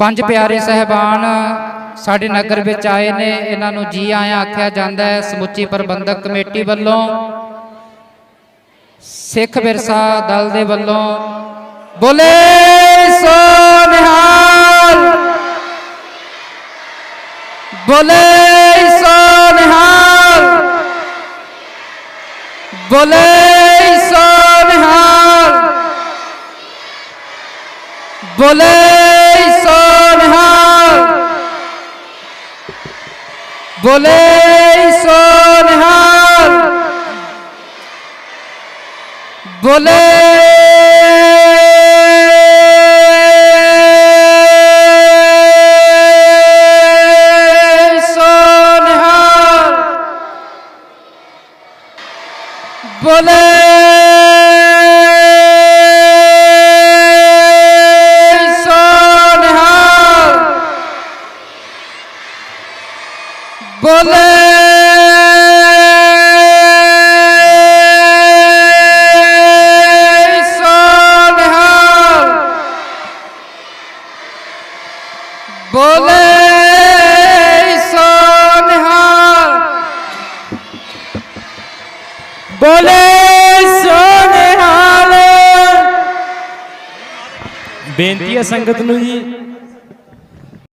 ਪੰਜ ਪਿਆਰੇ ਸਹਿਬਾਨ ਸਾਡੇ ਨਗਰ ਵਿੱਚ ਆਏ ਨੇ ਇਹਨਾਂ ਨੂੰ ਜੀ ਆਇਆਂ ਆਖਿਆ ਜਾਂਦਾ ਹੈ ਸਮੁੱਚੀ ਪ੍ਰਬੰਧਕ ਕਮੇਟੀ ਵੱਲੋਂ ਸਿੱਖ ਵਿਰਸਾ ਦਲ ਦੇ ਵੱਲੋਂ ਬੋਲੇ ਸੋ ਨਿਹਾਲ। ਬੋਲੇ ਸੋ ਨਿਹਾਲ। ਬੋਲੇ ਸੋ ਨਿਹਾਲ। ਬੋਲੇ বলে সোনহার। বলে সোনহার। বলে ਬੋਲੇ। ਬੋਲੇ ਸੋਨਹਾਰ। ਬੋਲੇ ਸੋਨਹਾਰ। ਬੇਨਤੀ ਹੈ ਸੰਗਤ ਨੂੰ ਜੀ।